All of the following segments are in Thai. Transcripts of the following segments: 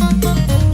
Oh, oh, oh, oh.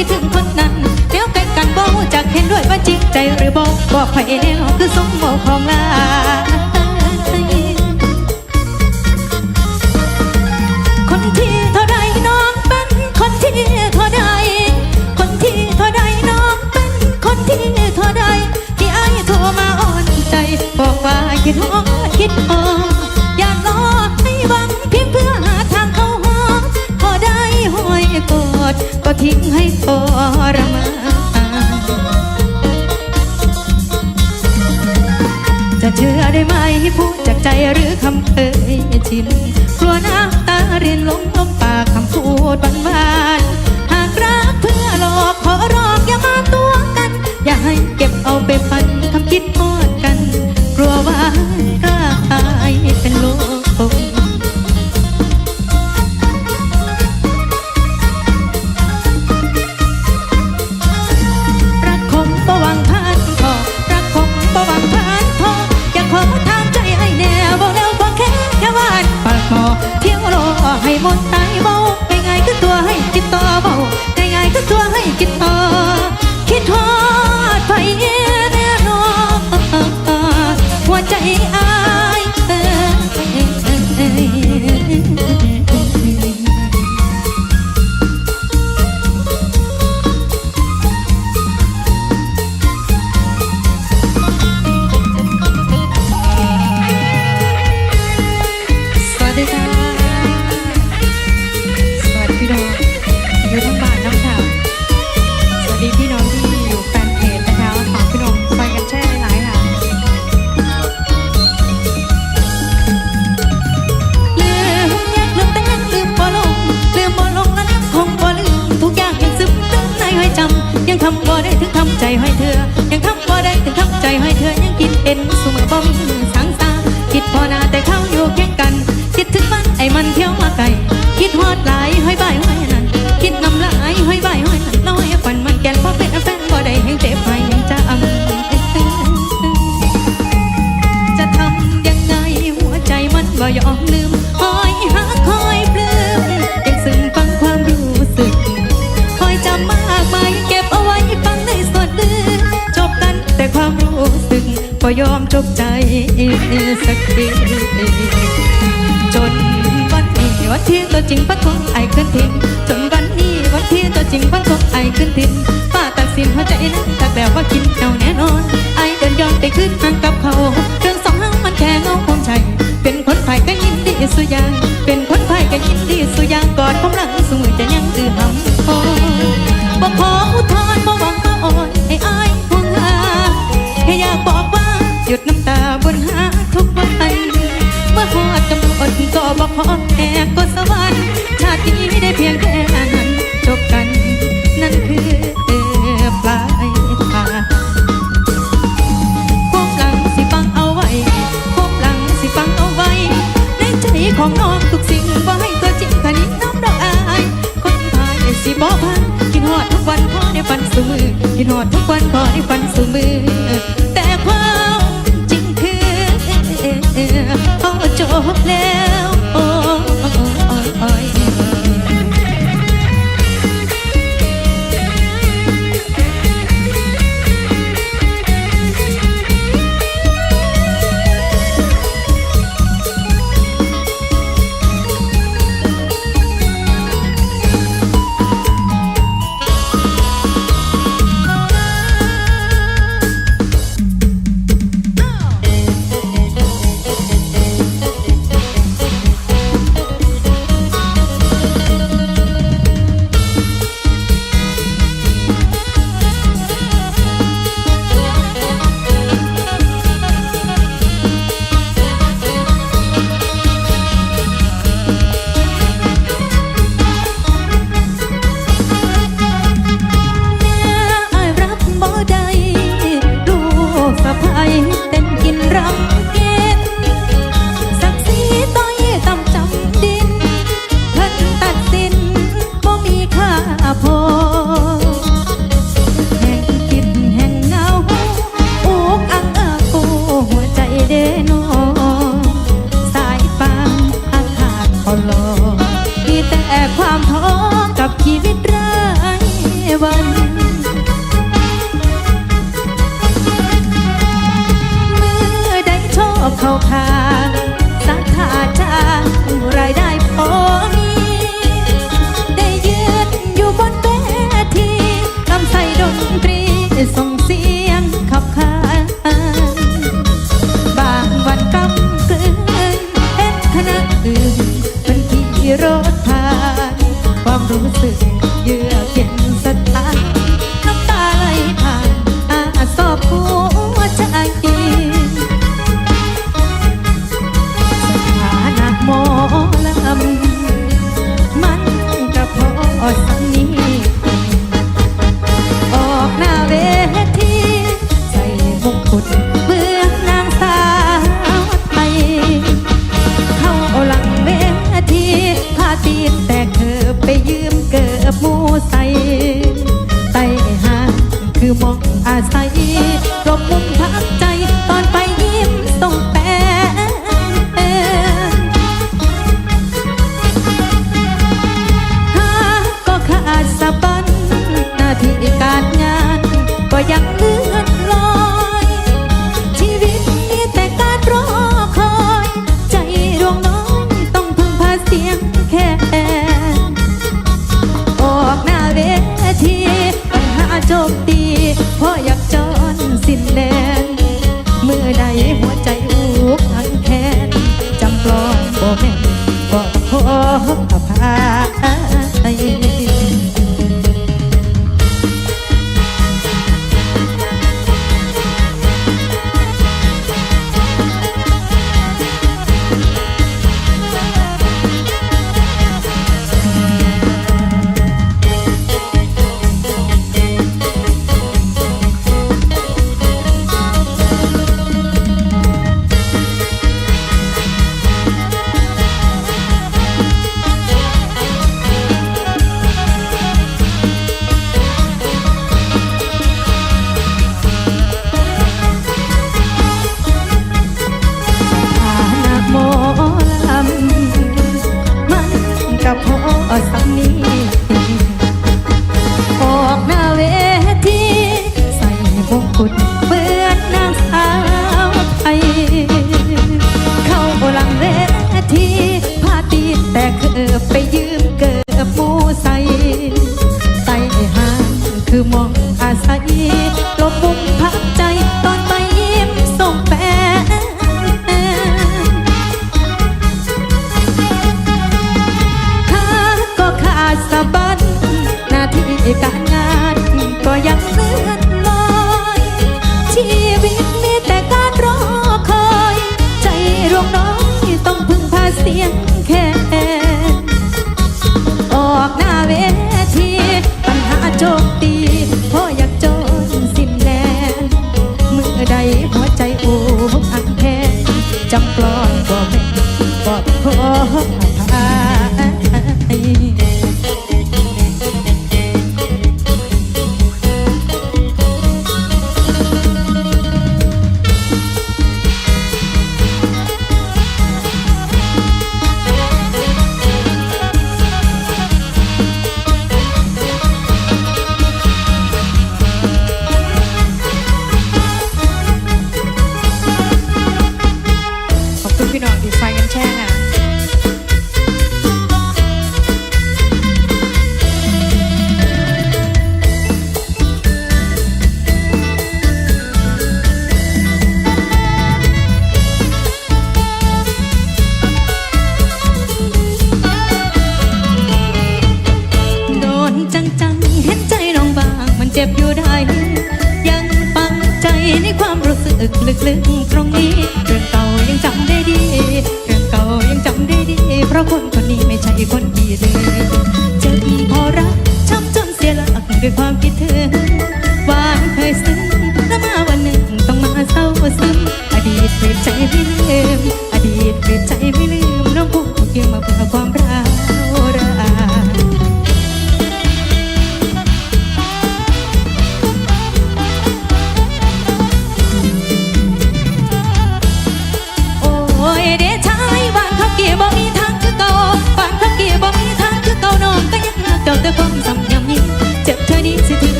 ิดถึงคนนั้นเดี๋ยวไกลกันโบจากเห็นด้วยว่าจริงใจหรือโบบอกไปเแนคือสมโบของลาคนที่เท่าใดน้องเป็นคนที่เท่าใดคนที่เท่าใดน้องเป็นคนที่เท่าใดที่ไอโทรมาอ่อนใจ บอกว่าคิดฮอดคิดฮอด ทิ้งให้ทรมานจะเชื่อได้ไหมพูดจากใจหรือคำเคยชินกลัวน้ำตารินลงลมปากคำพูดบัน จบใจสักทีจนวันนี้วันที่ตัวจริงพัดของไอขึ้นทิ้งจนวันนี้วันที่ตัวจริงพัดของไอขึ้นทิ้งป้าตัดสินหัวใจนั้นตัดแบบว่ากินเอาแน่นอน ไอเดินยอมไปขึ้นทางกับเขาเรื่องสองห้างมันแค่เงาความใจเป็นคนไทยก็ยินดีสุดยาง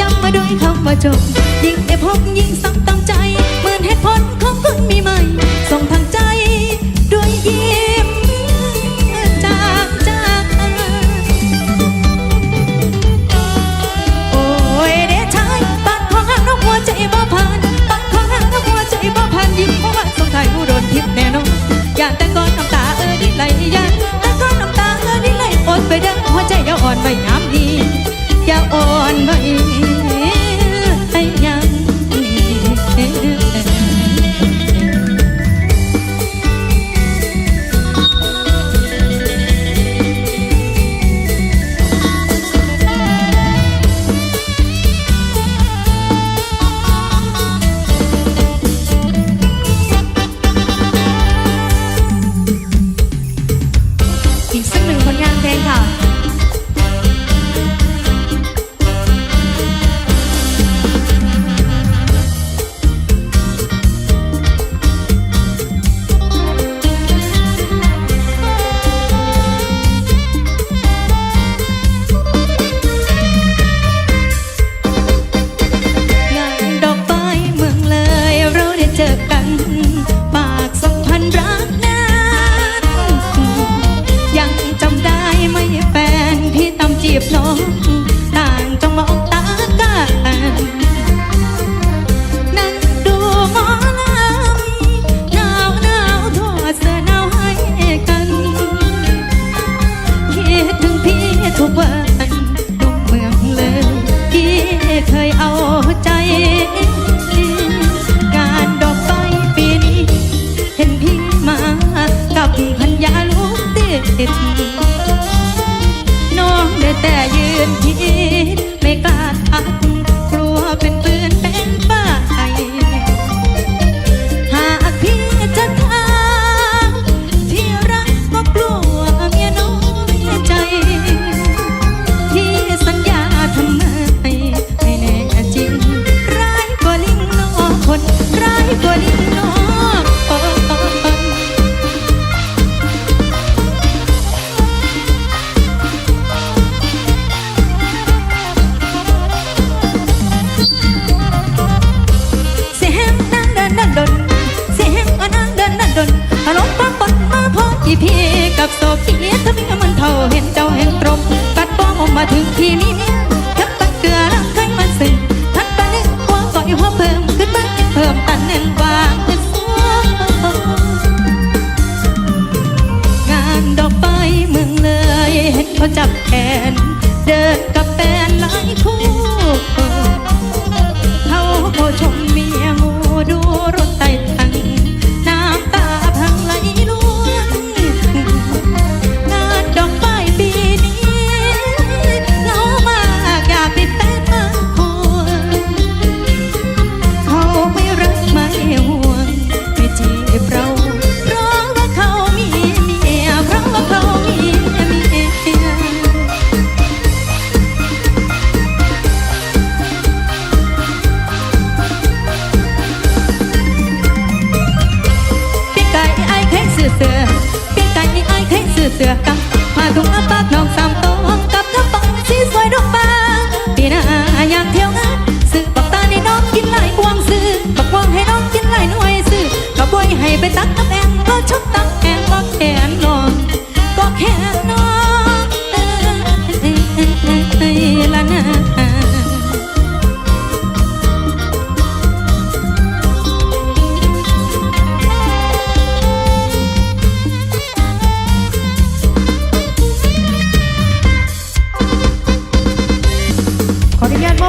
จำมาด้วยคำว่าจบ ยิ่งได้พบยิ่งซ้ำตามใจเหมือนเหตุผลของคนณมีใหม่ส่งทางใจด้วยยิ้มจากจากโอ้ยเดชายปัดของหางนกหัวใจบ่ผ่านปัดของหางนกหัวใจบ่ผ่านยิ้มเพราะว่าสงสัยผู้โดนทิพแน่นอนอยากแต่ก่อนน้ำตาเออดิไหลยันแต่ก่อนน้ำตาเออดิไหลอดไปเด้อหัวใจอย่าอ่อนไปย้ำดีอย่าอ่อนไป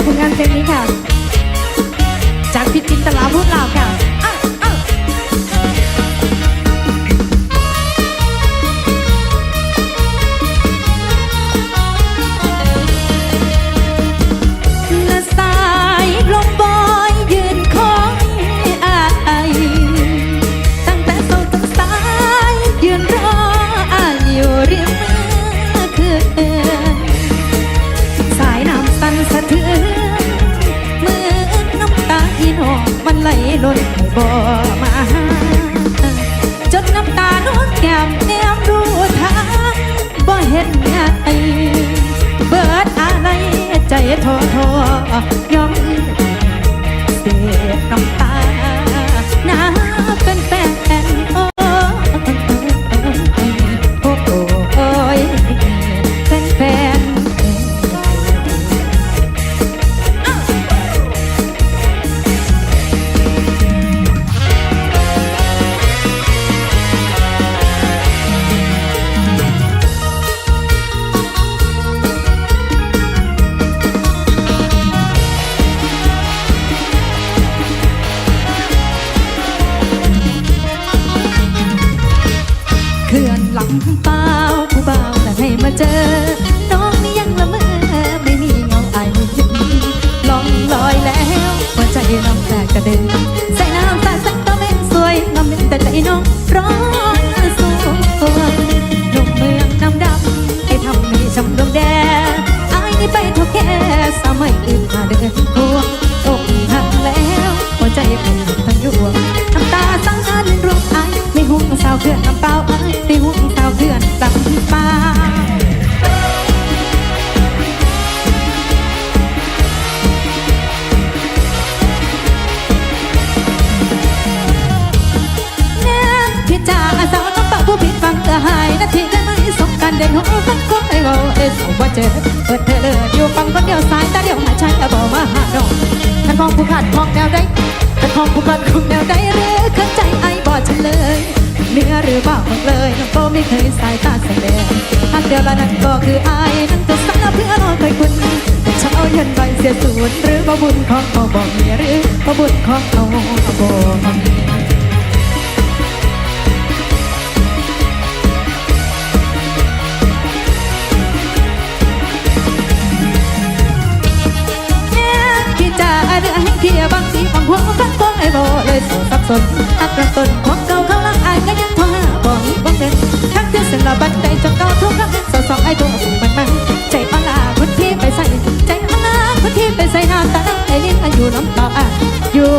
ผลงานเพลงนี้ค่ะ จากพิจิตรลาพูดเลาค่ะ 啊 แนวใดหรือเข้าใจไอ้บอกฉันเลยเนื้อหรือบอกหมดเลยน้องก็ไม่เคยสายตาแสดงอันเดียวละนั้นก็คือไอ้นั่นก็สารเพื่อรอคอยคุณเช้าเย็นไปเสียสูญหรือบ่บุญของเขาบอกเมียหรือบ่บุญของเขาบอกเมียพี่จ๋าเรื่องให้เทียบางทีำหัวฟังตัวไอ้โบเลยสูสับสนอักระตนของเก่าเขาลังอายก็ยังโทรหาบ่มีบ่เด่นทั้งที่เส้นละบันไดจนเก่าทุกครั้งสอสองไอ้ตัวมันมันใจอ่อนลาคนที่ไปใส่ใจอ่อนลาคนที่ไปใส่หน้าตาไอ้ลิ้นอยู่ลำเปล่าอะอยู่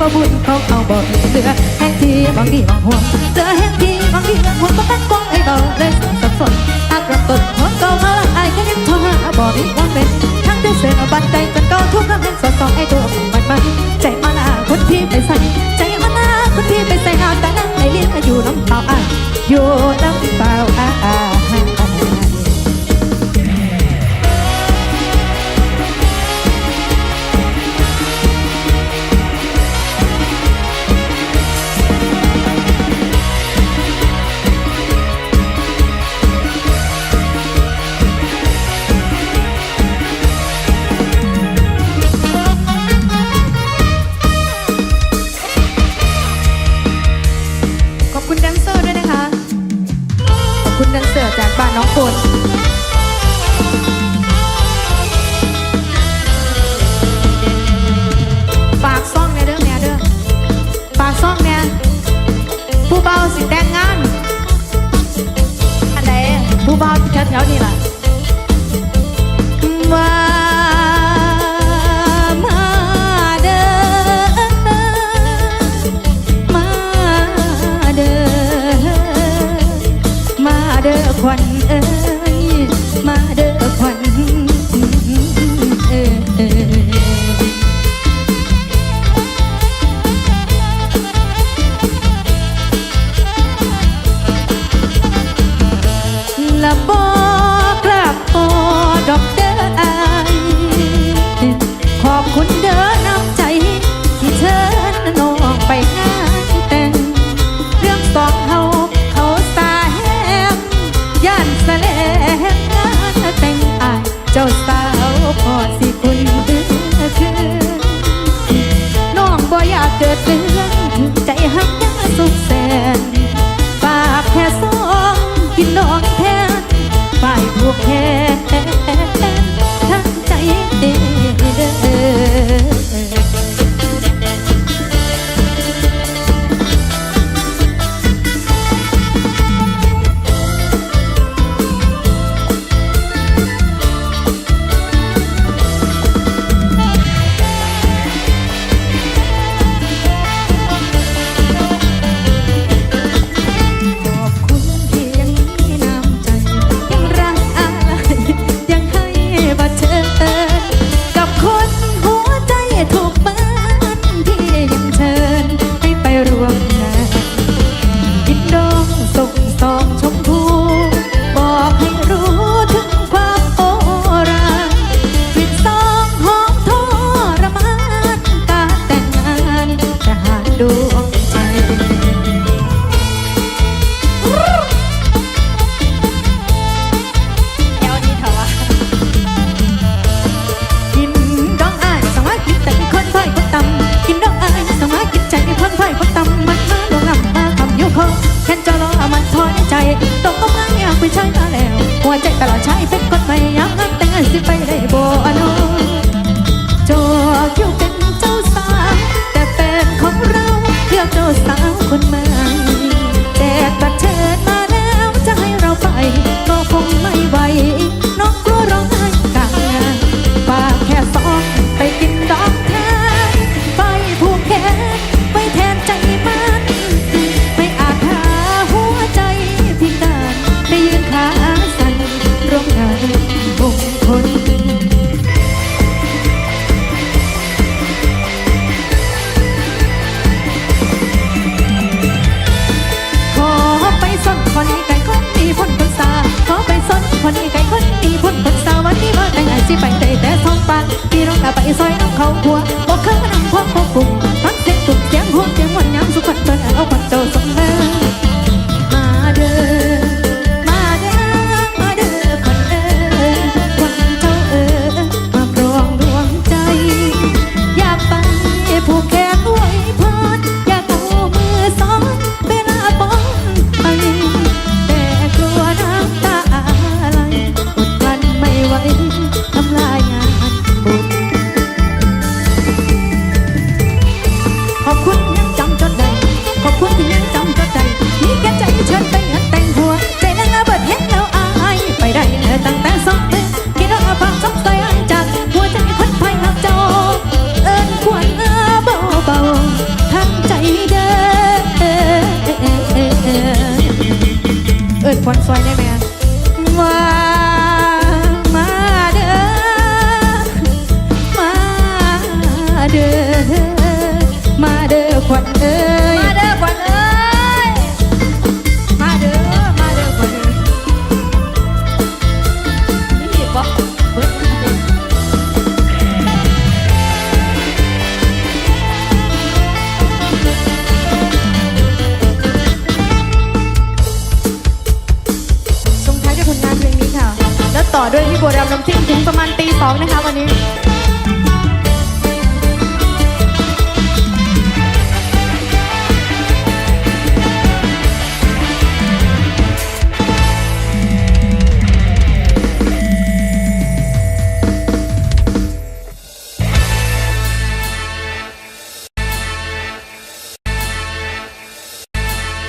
หรือว่บุญของเขาบอกมีเหลือแห่งที่บางทีบางห่วงเจอแห่งที่บางทีบางห่วงก็ตั้งกองไอ้เบาเลยสับสนอากระตุนหัวเก่าเขาละไอ้ก็ยังโทรหาบอกมีว่าเป็นทั้งที่เส้นบันไดจนเก่าทุกครั้งสอดส่องไอ้ตัวมันมันใจมาลาคนที่ไปใส่ใจมาลาคนที่ไปใส่หน้าแต่นั่งไอ้ลิ้นอยู่น้ำเปล่าอะอยู่น้ำ